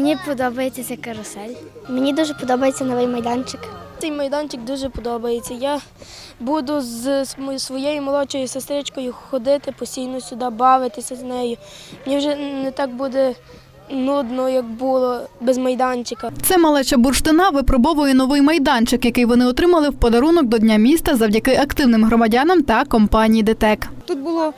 Мені подобається ця карусель. Мені дуже подобається новий майданчик. Цей майданчик дуже подобається. Я буду з своєю молодшою сестричкою ходити постійно сюди, бавитися з нею. Мені вже не так буде нудно, як було без майданчика. Це малеча бурштина випробовує новий майданчик, який вони отримали в подарунок до Дня міста завдяки активним громадянам та компанії ДТЕК. Тут було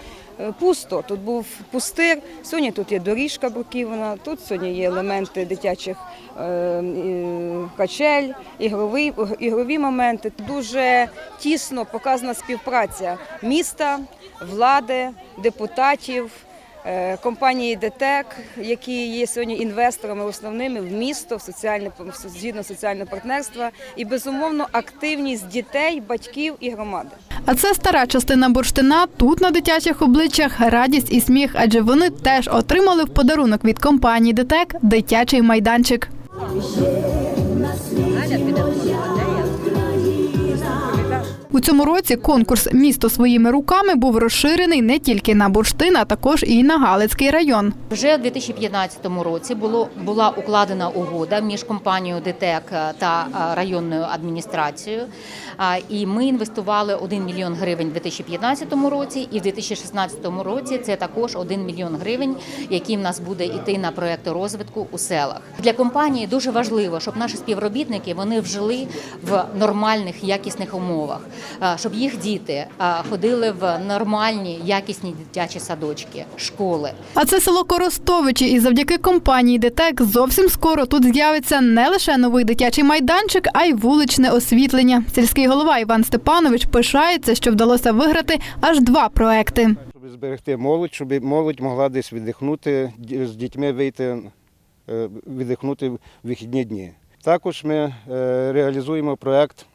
пусто, тут був пустир. Сьогодні тут є доріжка бруківна, тут сьогодні є елементи дитячих е, е, качель, ігрові, ігрові моменти. Дуже тісно показана співпраця міста, влади, депутатів. Е, Компанії ДТЕК, які є сьогодні інвесторами основними в місто, в соціальне згідно соціального партнерства, і безумовно активність дітей, батьків і громади. А це стара частина бурштина. Тут на дитячих обличчях радість і сміх, адже вони теж отримали в подарунок від компанії ДТЕК дитячий майданчик. У цьому році конкурс Місто своїми руками був розширений не тільки на бурштин, а також і на Галицький район. Вже у 2015 році було була укладена угода між компанією ДТЕК та районною адміністрацією. І ми інвестували 1 мільйон гривень у 2015 році, і в 2016 році це також 1 мільйон гривень, який в нас буде йти на проекти розвитку у селах. Для компанії дуже важливо, щоб наші співробітники вони жили в нормальних якісних умовах, щоб їх діти ходили в нормальні якісні дитячі садочки, школи. А це село Коростовичі, і завдяки компанії ДТЕК зовсім скоро тут з'явиться не лише новий дитячий майданчик, а й вуличне освітлення. Сільський голова Іван Степанович пишається, що вдалося виграти аж два проекти. Щоб зберегти молодь, щоб молодь могла десь віддихнути, з дітьми вийти, е, віддихнути в вихідні дні. Також ми е, реалізуємо проєкт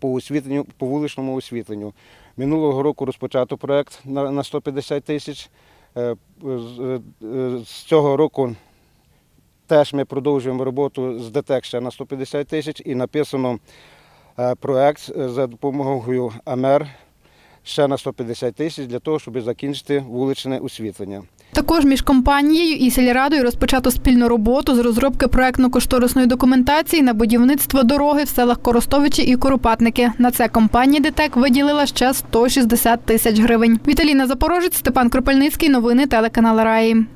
по освітленню, по вуличному освітленню. Минулого року розпочато проєкт на, на 150 тисяч. Е, з- е, цього року теж ми продовжуємо роботу з ДТЕК ще на 150 тисяч і написано е, проєкт е, за допомогою АМЕР ще на 150 тисяч для того, щоб закінчити вуличне освітлення. Також між компанією і сільрадою розпочато спільну роботу з розробки проектно-кошторисної документації на будівництво дороги в селах Коростовичі і Коропатники. На це компанія ДТЕК виділила ще 160 тисяч гривень. Віталіна Запорожець, Степан Кропельницький. Новини телеканал Раї.